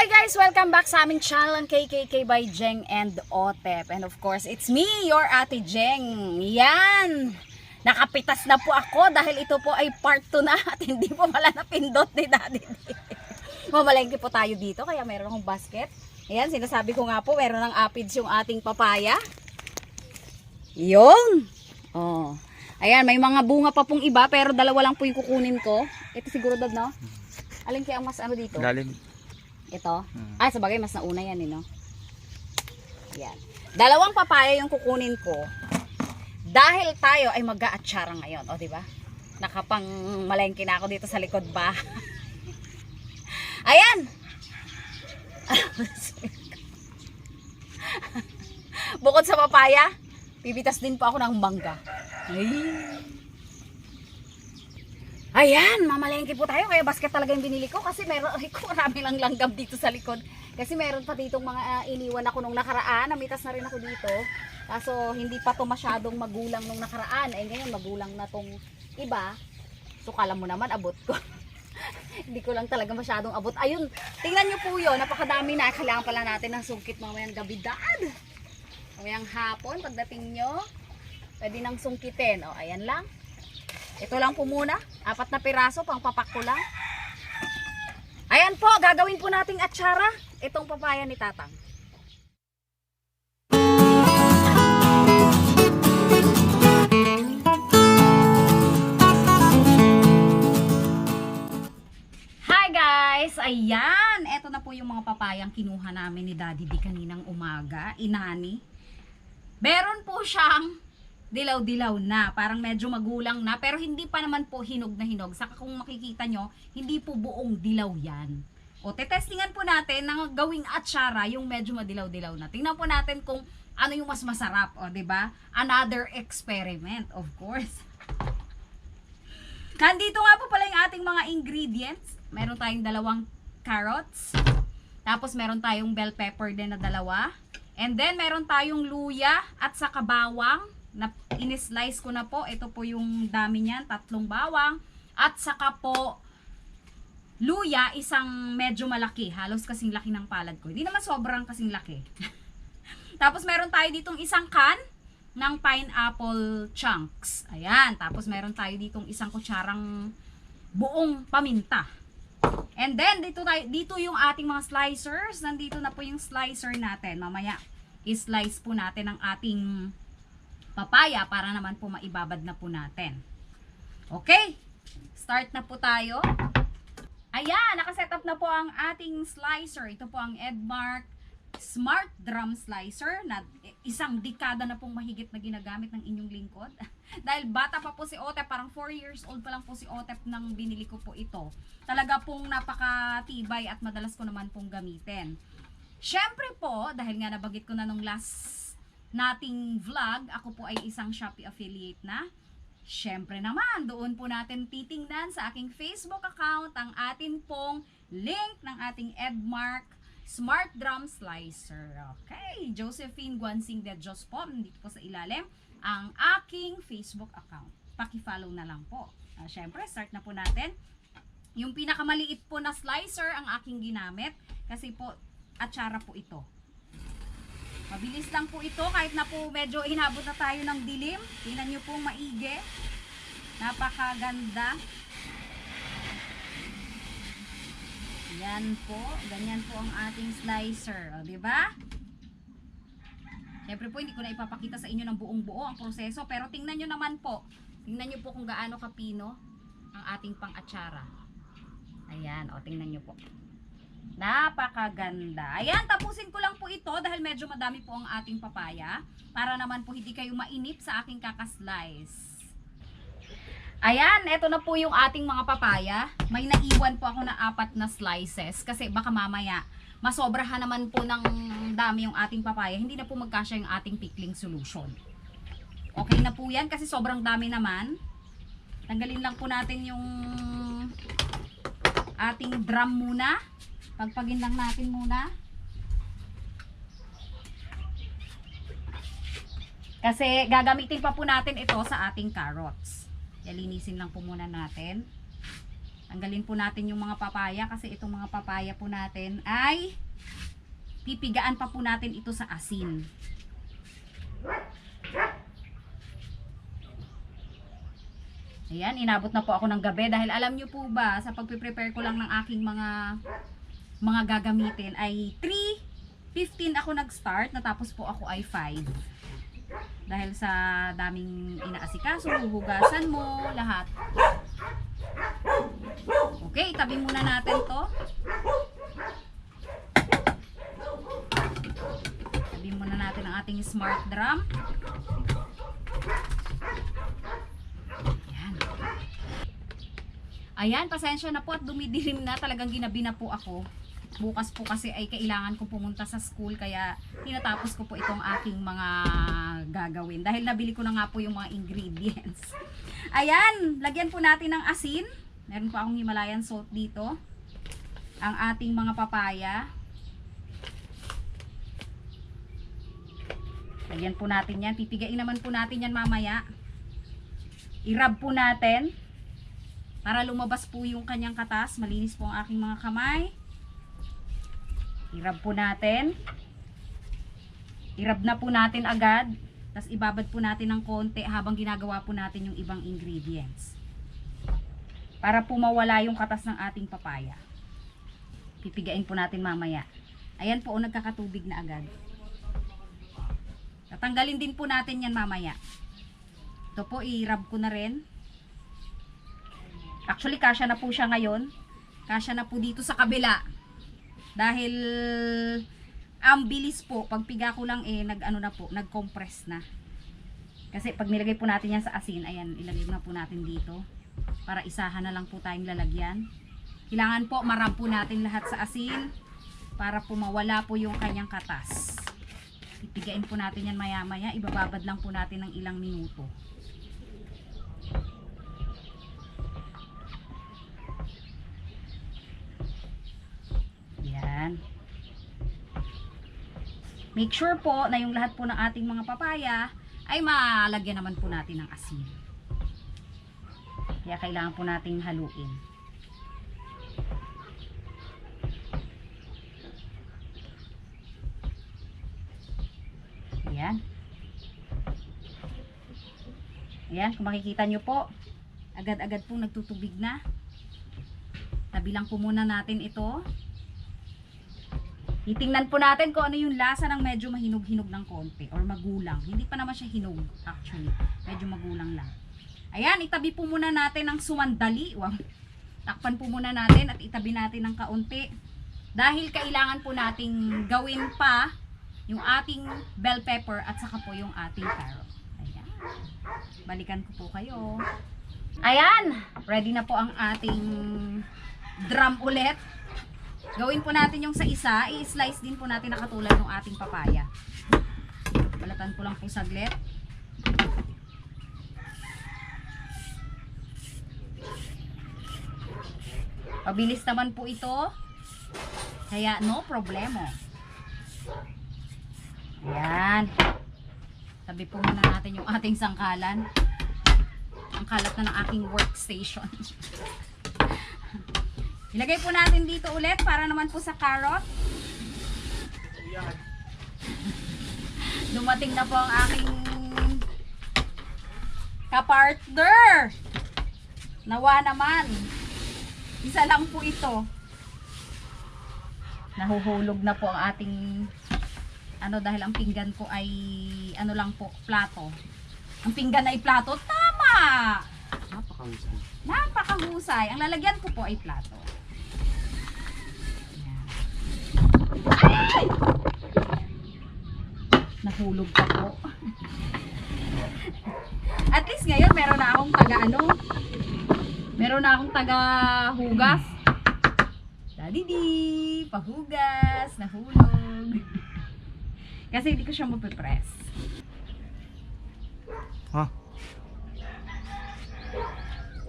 Hi guys! Welcome back sa aming channel ang KKK by Jeng and Otep. And of course, it's me, your ate Jeng. Yan! Nakapitas na po ako dahil ito po ay part 2 na at hindi po pala napindot ni Daddy. Mamalengke po tayo dito kaya meron akong basket. Ayan, sinasabi ko nga po, meron ng apids yung ating papaya. Yung! Oh. Ayan, may mga bunga pa pong iba pero dalawa lang po yung kukunin ko. Ito siguro dad, no? Alin kaya ang mas ano dito? Lalim. Ito? Mm. Ah, sabagay, mas nauna yan, eh, no? Yan. Dalawang papaya yung kukunin ko. Dahil tayo ay mag-aatsara ngayon, o, di ba? Nakapang malengke na ako dito sa likod ba? Ayan! Bukod sa papaya, pipitas din po ako ng mangga. Ay. Ayan, mamalengke po tayo. Kaya basket talaga yung binili ko kasi meron, ay, marami lang langgam dito sa likod. Kasi meron pa ditong mga ah, iniwan ako nung nakaraan. Namitas na rin ako dito. Kaso hindi pa to masyadong magulang nung nakaraan. Ay ngayon magulang na tong iba. So kala mo naman abot ko. hindi ko lang talaga masyadong abot. Ayun, tingnan nyo po yun. Napakadami na. Kailangan pala natin ng sungkit mamayang gabi dad. Mamayang hapon, pagdating nyo, pwede nang sungkitin. O, ayan lang. Ito lang po muna. Apat na piraso, pang papak ko lang. Ayan po, gagawin po nating atsara. Itong papaya ni Tatang. Hi guys! Ayan! Ito na po yung mga papayang kinuha namin ni Daddy D kaninang umaga. Inani. Meron po siyang dilaw-dilaw na. Parang medyo magulang na. Pero hindi pa naman po hinog na hinog. Saka kung makikita nyo, hindi po buong dilaw yan. O, tetestingan po natin ng gawing atsara yung medyo madilaw-dilaw na. Tingnan po natin kung ano yung mas masarap. O, ba Another experiment, of course. Nandito nga po pala yung ating mga ingredients. Meron tayong dalawang carrots. Tapos meron tayong bell pepper din na dalawa. And then meron tayong luya at saka bawang na in-slice ko na po. Ito po yung dami niyan, tatlong bawang. At saka po luya, isang medyo malaki. Halos kasing laki ng palad ko. Hindi naman sobrang kasing laki. Tapos meron tayo ditong isang can ng pineapple chunks. Ayan. Tapos meron tayo ditong isang kutsarang buong paminta. And then, dito, tayo, dito yung ating mga slicers. Nandito na po yung slicer natin. Mamaya, i-slice po natin ang ating papaya para naman po maibabad na po natin. Okay? Start na po tayo. Ayan, nakaset up na po ang ating slicer. Ito po ang Edmark Smart Drum Slicer na isang dekada na pong mahigit na ginagamit ng inyong lingkod. Dahil bata pa po si Otep, parang 4 years old pa lang po si Otep nang binili ko po ito. Talaga pong napakatibay at madalas ko naman pong gamitin. Siyempre po, dahil nga nabagit ko na nung last nating vlog, ako po ay isang Shopee affiliate na. Siyempre naman, doon po natin titingnan sa aking Facebook account ang atin pong link ng ating Edmark Smart Drum Slicer. Okay, Josephine Guansing de Diyos po, nandito po sa ilalim, ang aking Facebook account. Paki-follow na lang po. Uh, Siyempre, start na po natin. Yung pinakamaliit po na slicer ang aking ginamit kasi po atsara po ito. Mabilis lang po ito kahit na po medyo hinabot na tayo ng dilim. Tingnan nyo po maigi. Napakaganda. Yan po. Ganyan po ang ating slicer. O, di ba? Siyempre po, hindi ko na ipapakita sa inyo ng buong buo ang proseso. Pero tingnan nyo naman po. Tingnan nyo po kung gaano kapino ang ating pang-atsara. Ayan. O, tingnan nyo po. Napakaganda. Ayan, tapusin ko lang po ito dahil medyo madami po ang ating papaya. Para naman po hindi kayo mainip sa aking kakaslice. Ayan, eto na po yung ating mga papaya. May naiwan po ako na apat na slices kasi baka mamaya masobrahan naman po ng dami yung ating papaya. Hindi na po magkasya yung ating pickling solution. Okay na po yan kasi sobrang dami naman. Tanggalin lang po natin yung ating drum muna. Pagpagin natin muna. Kasi gagamitin pa po natin ito sa ating carrots. Linisin lang po muna natin. Tanggalin po natin yung mga papaya kasi itong mga papaya po natin ay pipigaan pa po natin ito sa asin. Ayan, inabot na po ako ng gabi dahil alam nyo po ba, sa pagpe-prepare ko lang ng aking mga mga gagamitin ay 3.15 ako nag-start, natapos po ako ay 5. Dahil sa daming inaasikaso, huhugasan mo, lahat. Okay, tabi muna natin to. Tabi muna natin ang ating smart drum. Ayan. Ayan, pasensya na po at dumidilim na. Talagang ginabi na po ako. Bukas po kasi ay kailangan ko pumunta sa school kaya tinatapos ko po itong aking mga gagawin. Dahil nabili ko na nga po yung mga ingredients. Ayan, lagyan po natin ng asin. Meron po akong Himalayan salt dito. Ang ating mga papaya. Lagyan po natin yan. Pipigain naman po natin yan mamaya. I-rub po natin. Para lumabas po yung kanyang katas. Malinis po ang aking mga kamay. I-rub po natin. I-rub na po natin agad. Tapos ibabad po natin ng konti habang ginagawa po natin yung ibang ingredients. Para po mawala yung katas ng ating papaya. Pipigain po natin mamaya. Ayan po, oh, nagkakatubig na agad. Tatanggalin din po natin yan mamaya. Ito po, i-rub ko na rin. Actually, kasya na po siya ngayon. Kasya na po dito sa kabila. Dahil ang bilis po, pagpiga ko lang eh, nag ano na po, nag-compress na. Kasi pag nilagay po natin yan sa asin, ayan, ilagay na po natin dito. Para isahan na lang po tayong lalagyan. Kailangan po, marab po natin lahat sa asin. Para po mawala po yung kanyang katas. Ipigain po natin yan maya maya. Ibababad lang po natin ng ilang minuto. Yan. Make sure po na yung lahat po ng ating mga papaya ay malagyan naman po natin ng asin. Kaya kailangan po nating haluin. Ayan. Ayan, kung makikita nyo po, agad-agad pong nagtutubig na. Tabi lang po muna natin ito. Titingnan po natin kung ano yung lasa ng medyo mahinog-hinog ng konti or magulang. Hindi pa naman siya hinog actually. Medyo magulang lang. Ayan, itabi po muna natin ng sumandali. Wow. Takpan po muna natin at itabi natin ng kaunti. Dahil kailangan po nating gawin pa yung ating bell pepper at saka po yung ating carrot. Ayan. Balikan ko po kayo. Ayan, ready na po ang ating drum ulit. Gawin po natin yung sa isa, i-slice din po natin na katulad ng ating papaya. Balatan ko lang po saglit. Pabilis naman po ito. Kaya no problemo. Ayan. Tabi po muna natin yung ating sangkalan. Ang kalat na ng aking workstation. Ilagay po natin dito ulit para naman po sa carrot. Dumating na po ang aking kapartner. Nawa naman. Isa lang po ito. Nahuhulog na po ang ating ano dahil ang pinggan ko ay ano lang po, plato. Ang pinggan ay plato. Tama! Napakahusay. Napakahusay. Ang lalagyan ko po ay plato. Ay! Nahulog pa po. At least ngayon meron na akong taga ano. Meron na akong taga hugas. Daddy di, pahugas, nahulog. Kasi hindi ko siya mapipress. Ha?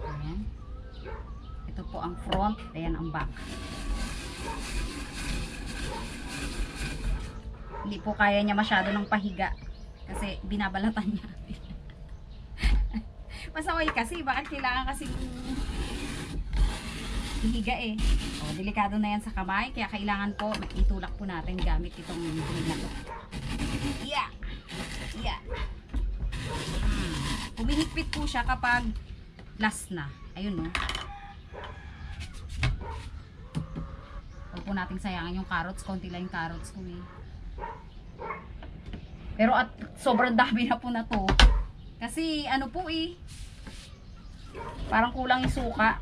Ayan. Ito po ang front, ayan ang back. Hindi po kaya niya masyado ng pahiga kasi binabalatan niya. Masaway kasi, bakit kailangan kasi hihiga eh. O, delikado na yan sa kamay, kaya kailangan po itulak po natin gamit itong drill na to. Yeah! Yeah! Hmm. Humihigpit po siya kapag last na. Ayun no. Huwag po natin sayangin yung carrots. Konti lang yung carrots ko eh. Pero at sobrang dami na po na to. Kasi ano po eh. Parang kulang yung suka.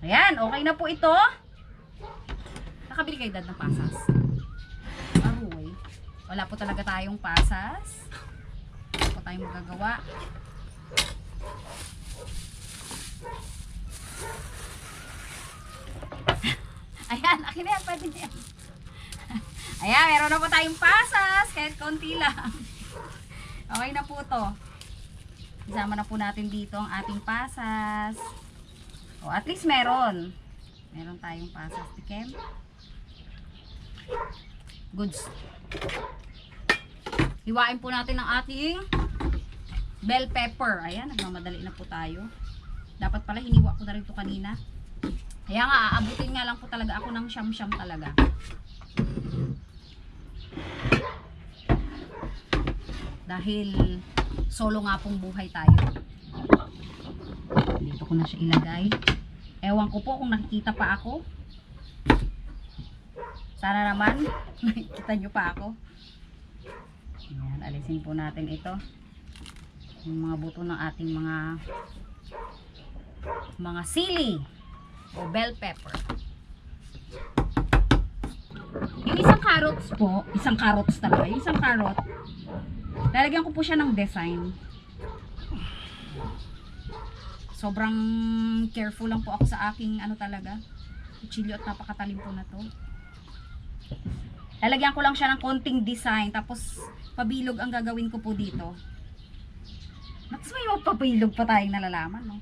Ayan, okay na po ito. Nakabili kayo dad ng pasas. Aroy. Wala po talaga tayong pasas. Wala po tayong magagawa. Ayan, akin na yan. Pwede na yan. Ayan, meron na po tayong pasas. Kahit konti lang. Okay na po to. Isama na po natin dito ang ating pasas. O, at least meron. Meron tayong pasas. Tikem. Goods. Hiwain po natin ang ating bell pepper. Ayan, nagmamadali na po tayo. Dapat pala hiniwa ko na rin ito kanina. Kaya nga, aabutin nga lang po talaga ako ng siyam-siyam talaga. Dahil solo nga pong buhay tayo. Dito ko na siya ilagay. Ewan ko po kung nakikita pa ako. Sana naman, nakikita nyo pa ako. Ayan, alisin po natin ito. Yung mga buto ng ating mga mga sili o bell pepper. Yung isang carrots po, isang carrots talaga, isang carrot, lalagyan ko po siya ng design. Sobrang careful lang po ako sa aking ano talaga, kutsilyo at napakatalim po na to. Lalagyan ko lang siya ng konting design, tapos pabilog ang gagawin ko po dito. Mas may magpabilog pa tayong nalalaman, no?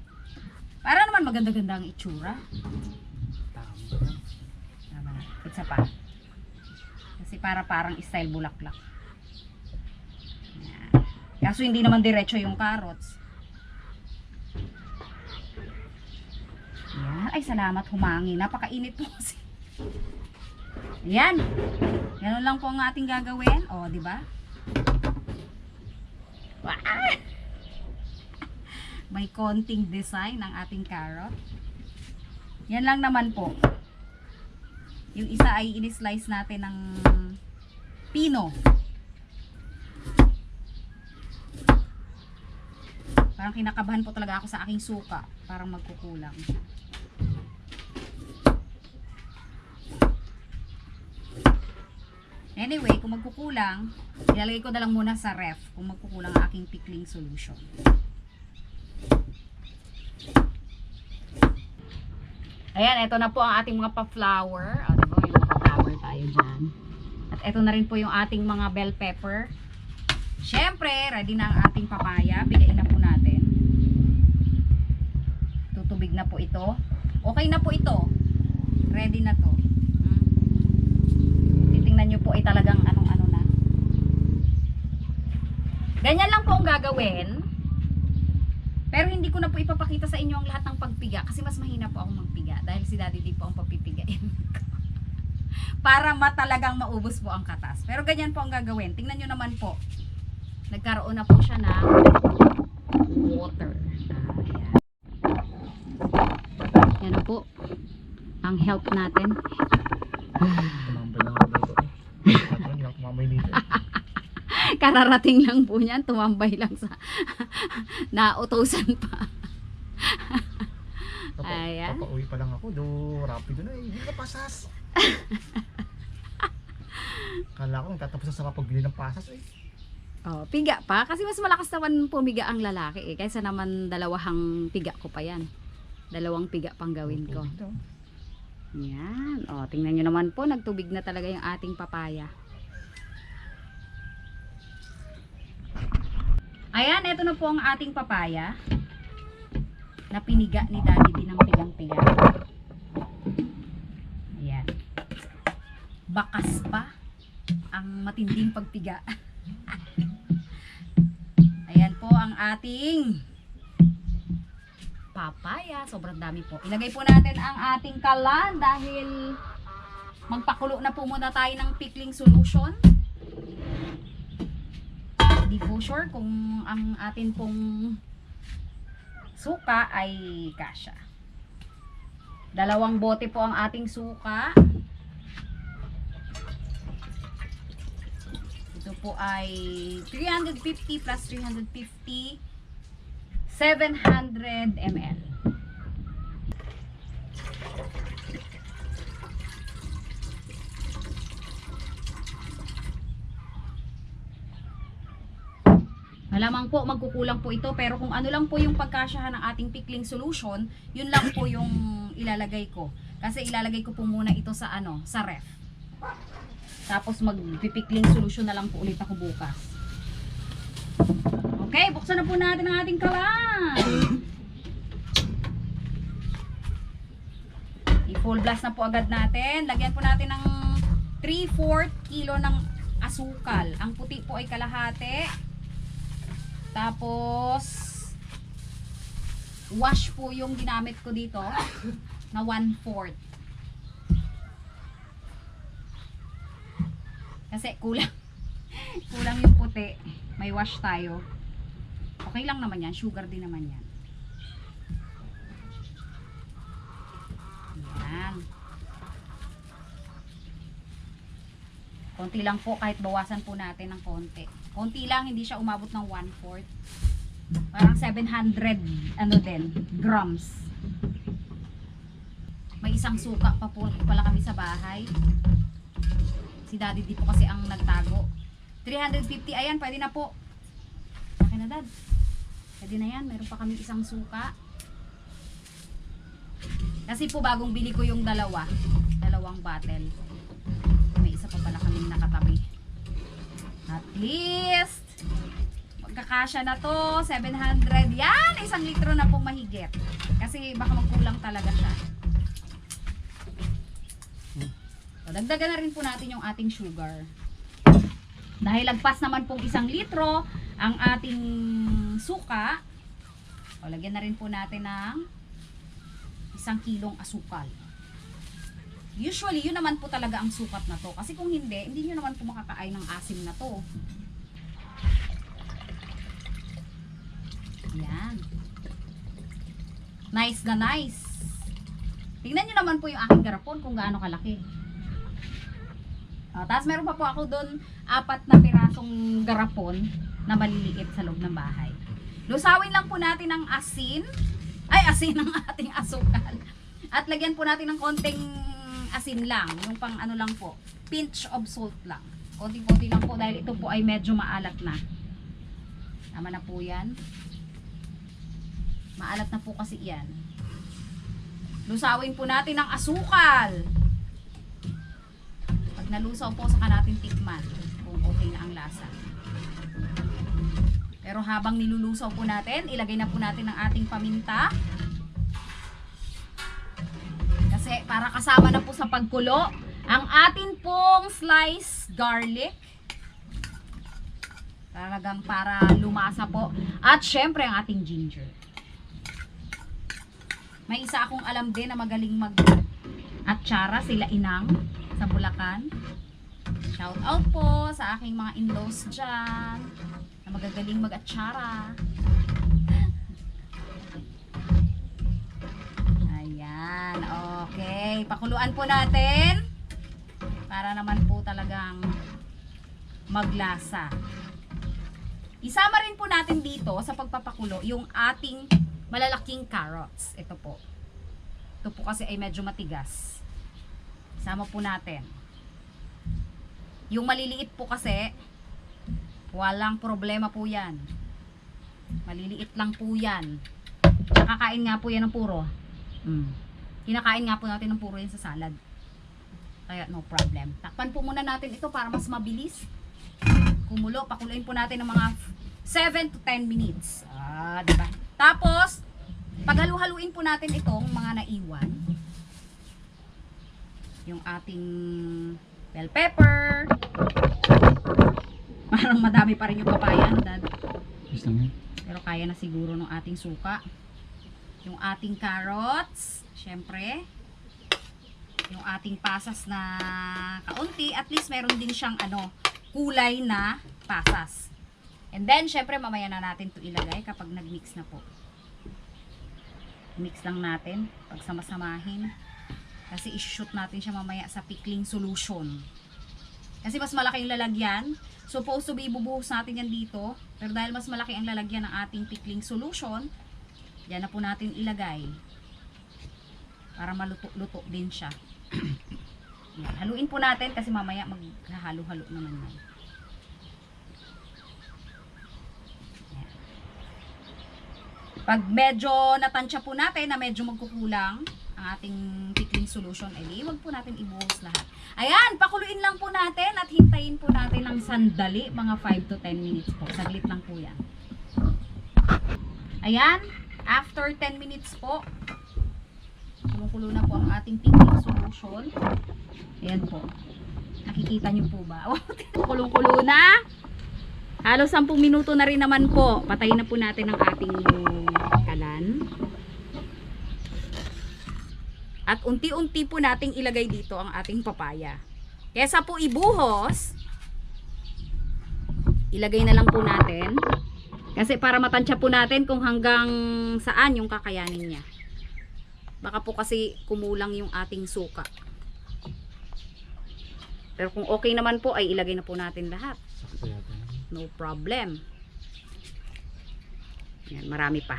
Para naman maganda-ganda ang itsura. Tama. Tama. Isa pa. Kasi para parang style bulaklak. Yan. Kaso hindi naman diretso yung carrots. Yan. Ay, salamat humangin. Napakainit po kasi. Yan. Ganun lang po ang ating gagawin. O, di ba? May konting design ng ating carrot. Yan lang naman po. Yung isa ay in-slice natin ng pino. Parang kinakabahan po talaga ako sa aking suka. Parang magkukulang. Anyway, kung magkukulang, ilalagay ko na lang muna sa ref kung magkukulang ang aking pickling solution. Ayan, ito na po ang ating mga pa-flower. O, diba, may mga pa-flower tayo dyan. Ito na rin po yung ating mga bell pepper. Siyempre, ready na ang ating papaya. Bigain na po natin. Tutubig na po ito. Okay na po ito. Ready na to. Hmm. Titingnan nyo po ay talagang anong-ano na. Ganyan lang po ang gagawin. Pero hindi ko na po ipapakita sa inyo ang lahat ng pagpiga kasi mas mahina po akong magpiga dahil si Daddy di po ang papipigain. Para matalagang maubos po ang katas. Pero ganyan po ang gagawin. Tingnan nyo naman po. Nagkaroon na po siya ng water. Ah, Ayan. Yan na po. Ang help natin. Kararating lang po niyan. Tumambay lang sa nautosan pa. Ayan. Papauwi pa lang ako. Do, rapido na eh. Hindi ka pasas. Kala ko nagtatapos na sa kapagbili ng pasas eh. Oh, piga pa. Kasi mas malakas naman pumiga ang lalaki eh. Kaysa naman dalawang piga ko pa yan. Dalawang piga pang gawin ko. Yan. O, tingnan nyo naman po. Nagtubig na talaga yung ating papaya. Ayan, eto na po ang ating papaya. Na piniga ni Daddy din ng pigang-piga. Ayan. Bakas pa ang matinding pagpiga. Ayan po ang ating papaya. Sobrang dami po. Ilagay po natin ang ating kalan dahil magpakulo na po muna tayo ng pickling solution. Hindi po sure kung ang atin pong suka ay kasha. Dalawang bote po ang ating suka. Ito po ay 350 plus 350 700 ml. Malamang po magkukulang po ito pero kung ano lang po yung pagkasyahan ng ating pickling solution, yun lang po yung ilalagay ko. Kasi ilalagay ko po muna ito sa ano, sa ref. Tapos magpipikling solution na lang po ulit ako bukas. Okay, buksan na po natin ang ating kalan. I-full blast na po agad natin. Lagyan po natin ng 3-4 kilo ng asukal. Ang puti po ay kalahati. Tapos, wash po yung ginamit ko dito na 1-4. Kasi kulang. kulang yung puti. May wash tayo. Okay lang naman yan. Sugar din naman yan. Yan. Konti lang po kahit bawasan po natin ng konti. Konti lang, hindi siya umabot ng 1/4. Parang 700 ano din, grams. May isang suka pa po pala kami sa bahay. Si Daddy di po kasi ang nagtago. 350, ayan, pwede na po. Akin na, Dad. Pwede na yan, meron pa kami isang suka. Kasi po bagong bili ko yung dalawa. Dalawang bottle. May isa pa pala kaming nakatabi. At least, magkakasya na to. 700. Yan! Isang litro na pong mahigit. Kasi baka magkulang talaga siya. So, dagdagan na rin po natin yung ating sugar. Dahil lagpas naman pong isang litro ang ating suka, o lagyan na rin po natin ng isang kilong asukal. Usually, yun naman po talaga ang sukat na to. Kasi kung hindi, hindi nyo naman po makakain ng asim na to. Yan. Nice na nice. Tingnan nyo naman po yung aking garapon kung gaano kalaki. Uh, Tapos meron pa po ako doon apat na pirasong garapon na maliliit sa loob ng bahay. Lusawin lang po natin ng asin. Ay, asin ng ating asukal. At lagyan po natin ng konting asin lang. Yung pang ano lang po. Pinch of salt lang. Konting-konti lang po dahil ito po ay medyo maalat na. Tama na po yan. Maalat na po kasi yan. Lusawin po natin ng asukal. Nalusaw po, saka natin tikman kung okay na ang lasa. Pero habang nilulusaw po natin, ilagay na po natin ang ating paminta. Kasi para kasama na po sa pagkulo, ang atin pong sliced garlic. Talagang para lumasa po. At syempre ang ating ginger. May isa akong alam din na magaling mag atsara sila inang sa Bulacan. Shout out po sa aking mga in-laws dyan na magagaling mag-atsara. Ayan, okay. Pakuluan po natin para naman po talagang maglasa. Isama rin po natin dito sa pagpapakulo yung ating malalaking carrots. Ito po. Ito po kasi ay medyo matigas. Isama po natin. Yung maliliit po kasi, walang problema po yan. Maliliit lang po yan. Nakakain nga po yan ng puro. Mm. Kinakain nga po natin ng puro yan sa salad. Kaya no problem. Takpan po muna natin ito para mas mabilis. Kumulo, pakuluin po natin ng mga 7 to 10 minutes. Ah, diba? Tapos, paghalu-haluin po natin itong mga naiwan. Yung ating bell pepper. Parang madami pa rin yung papaya, Dad? Yes lang yan. Pero kaya na siguro ng ating suka. Yung ating carrots, syempre. Yung ating pasas na kaunti, at least meron din siyang ano, kulay na pasas. And then, syempre, mamaya na natin to ilagay kapag nag-mix na po. Mix lang natin, pagsamasamahin. Kasi i-shoot natin siya mamaya sa pickling solution. Kasi mas malaki yung lalagyan. Supposed to be ibubuhos natin yan dito. Pero dahil mas malaki ang lalagyan ng ating pickling solution, yan na po natin ilagay. Para maluto-luto din siya. Yan. Haluin po natin kasi mamaya maghahalo-halo naman yan. Yan. Pag medyo natansya po natin na medyo magkukulang ang ating pickling solution, ay di, wag po natin ibuhos lahat. Ayan, pakuluin lang po natin at hintayin po natin ng sandali, mga 5 to 10 minutes po. Saglit lang po yan. Ayan, after 10 minutes po, kumukulo na po ang ating pickling solution. Ayan po. Nakikita niyo po ba? Kulong-kulo na. Halos 10 minuto na rin naman po. Patayin na po natin ang ating kalan. At unti-unti po nating ilagay dito ang ating papaya. Kesa po ibuhos, ilagay na lang po natin. Kasi para matansya po natin kung hanggang saan yung kakayanin niya. Baka po kasi kumulang yung ating suka. Pero kung okay naman po, ay ilagay na po natin lahat. No problem. Yan, marami pa.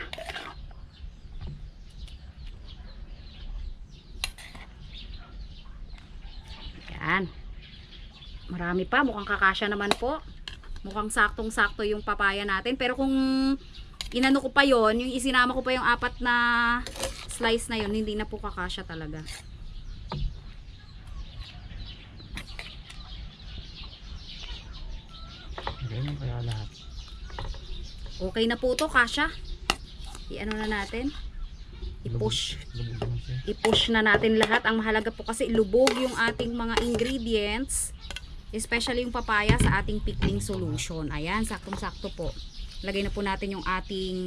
Yan. Marami pa. Mukhang kakasya naman po. Mukhang saktong-sakto yung papaya natin. Pero kung inano ko pa yon yung isinama ko pa yung apat na slice na yon hindi na po kakasya talaga. Ganyan kaya lahat. Okay na po to, kasya. I-ano na natin. I-push. I-push na natin lahat. Ang mahalaga po kasi lubog yung ating mga ingredients, especially yung papaya sa ating pickling solution. Ayan, saktong-sakto po. Lagay na po natin yung ating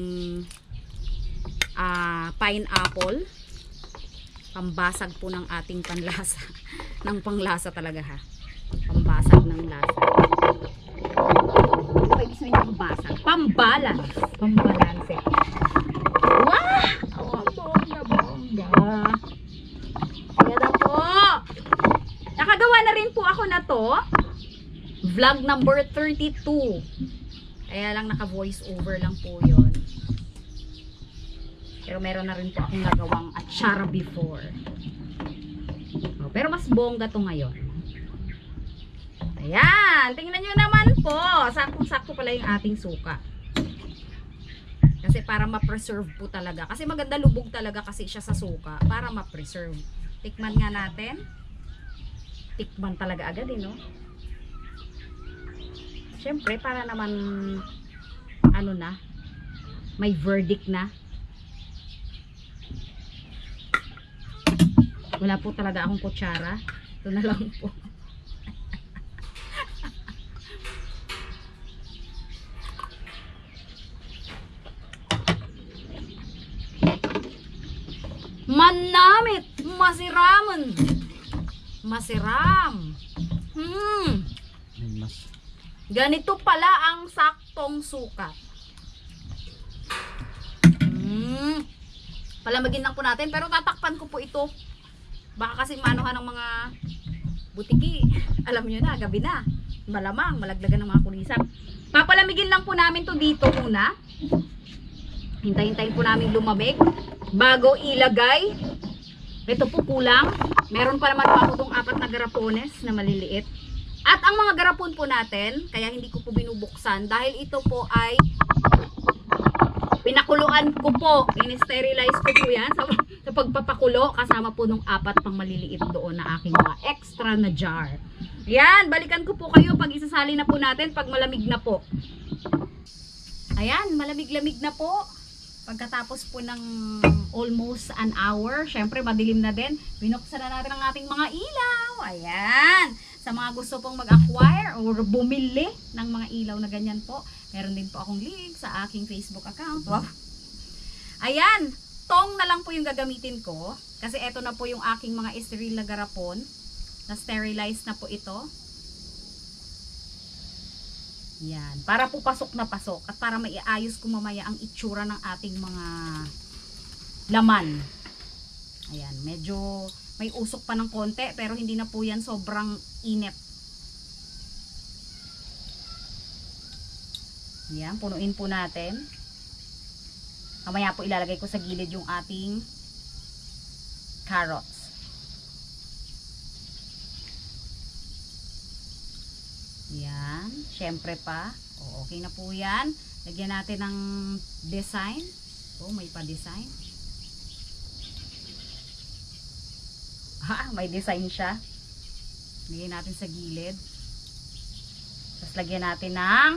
ah, pineapple. Pambasag po ng ating panlasa. ng panglasa talaga ha. Pambasag ng lasa. Ano ba ibig sabihin ng pambasag? Pambalance. Pambalanse. Wow! Oh, bongga, bongga. Ayan na po. Nakagawa na rin po ako na to. Vlog number 32. Kaya lang naka voice over lang po yon. Pero meron na rin po akong nagawang atsara before. Oh, pero mas bongga to ngayon. Ayan, tingnan nyo naman po. Saktong-sakto pala yung ating suka. Kasi para ma-preserve po talaga. Kasi maganda lubog talaga kasi siya sa suka. Para ma-preserve. Tikman nga natin. Tikman talaga agad eh, no? Siyempre, para naman ano na, may verdict na. Wala po talaga akong kutsara. Ito na lang po. Manamit! Masiraman! Masiram! Hmm! Mas. Ganito pala ang saktong sukat. Hmm. Palamagin lang po natin. Pero tatakpan ko po ito. Baka kasi manuhan ng mga butiki. Alam nyo na, gabi na. Malamang, malaglagan ng mga kulisap. Papalamigin lang po namin to dito muna. Hintay-hintayin po namin lumamig. Bago ilagay. Ito po kulang. Meron pa naman po itong apat na garapones na maliliit. At ang mga garapon po natin, kaya hindi ko po binubuksan dahil ito po ay pinakuluan ko po. In-sterilize ko po yan sa, sa pagpapakulo kasama po nung apat pang maliliit doon na aking mga extra na jar. Yan, balikan ko po kayo pag isasali na po natin pag malamig na po. Ayan, malamig-lamig na po. Pagkatapos po ng almost an hour, syempre madilim na din, binuksan na natin ang ating mga ilaw. Ayan. Sa mga gusto pong mag-acquire or bumili ng mga ilaw na ganyan po, meron din po akong link sa aking Facebook account. Wow. Ayan. tong na lang po yung gagamitin ko. Kasi eto na po yung aking mga sterile na garapon. Na-sterilize na po ito. Yan. Para po pasok na pasok. At para maiayos ko mamaya ang itsura ng ating mga laman. Ayan. Medyo may usok pa ng konti. Pero hindi na po yan sobrang init. Yan. Punuin po natin. Mamaya po ilalagay ko sa gilid yung ating carrots. Yan. Siyempre pa. O, okay na po yan. Lagyan natin ng design. Oh, may pa-design. Ha, may design siya. Lagyan natin sa gilid. Tapos lagyan natin ng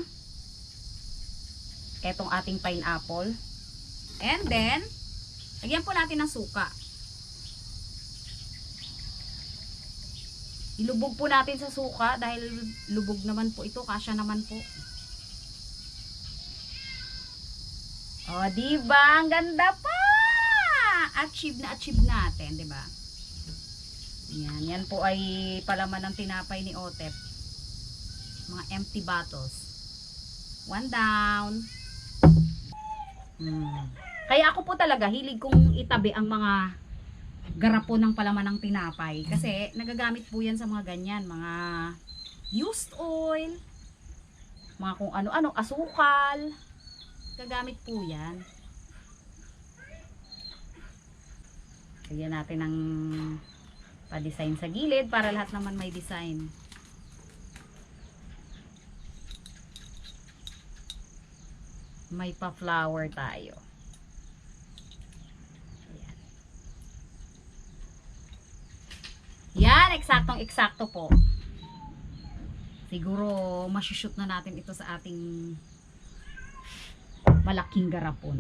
etong ating pineapple. And then, lagyan po natin ng suka. Ilubog po natin sa suka dahil lubog naman po ito, kasya naman po. O, diba? Ang ganda pa! Achieve na achieve natin, diba? Yan, yan po ay palaman ng tinapay ni Otep. Mga empty bottles. One down. Hmm. Kaya ako po talaga, hilig kong itabi ang mga garapon ng palaman ng tinapay. Kasi nagagamit po yan sa mga ganyan, mga used oil, mga kung ano-ano, asukal. Gagamit po yan. Lagyan natin ng pa-design sa gilid para lahat naman may design. May pa-flower tayo. Ayan. Yan, eksaktong eksakto po. Siguro, masushoot na natin ito sa ating malaking garapon.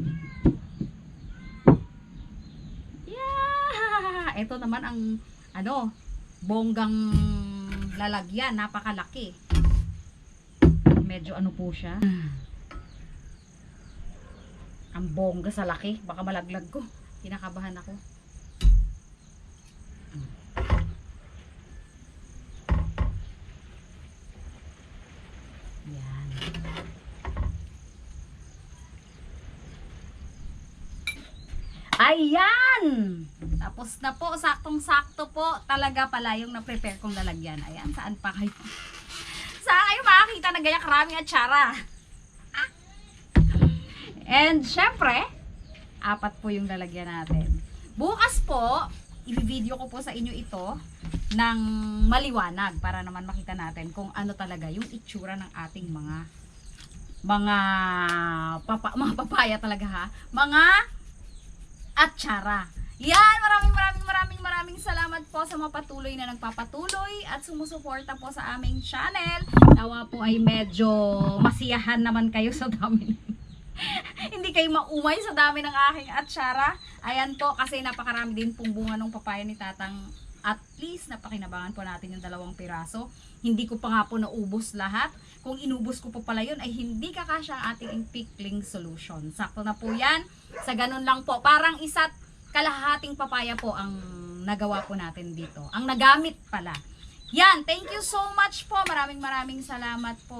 Yeah! Ito naman ang, ano, bonggang lalagyan. Napakalaki. Medyo ano po siya. Ang bongga sa laki. Baka malaglag ko. Kinakabahan ako. Yan. Ayan! Tapos na po, saktong-sakto po. Talaga pala yung na-prepare kong lalagyan. Ayan, saan pa kayo? Saan kayo makakita na ganyan karami at tsara? And syempre, apat po yung lalagyan natin. Bukas po, i-video ko po sa inyo ito ng maliwanag para naman makita natin kung ano talaga yung itsura ng ating mga mga papa, mga papaya talaga ha. Mga atsara. Yan, maraming maraming maraming maraming salamat po sa mga patuloy na nagpapatuloy at sumusuporta po sa aming channel. Nawa po ay medyo masiyahan naman kayo sa dami hindi kayo maumay sa dami ng aking atsara. Ayan po, kasi napakarami din pong bunga ng papaya ni Tatang. At least, napakinabangan po natin yung dalawang piraso. Hindi ko pa nga po naubos lahat. Kung inubos ko po pala yun, ay hindi kakasya ang ating pickling solution. Sakto na po yan. Sa ganun lang po. Parang isa't kalahating papaya po ang nagawa po natin dito. Ang nagamit pala. Yan, thank you so much po. Maraming maraming salamat po.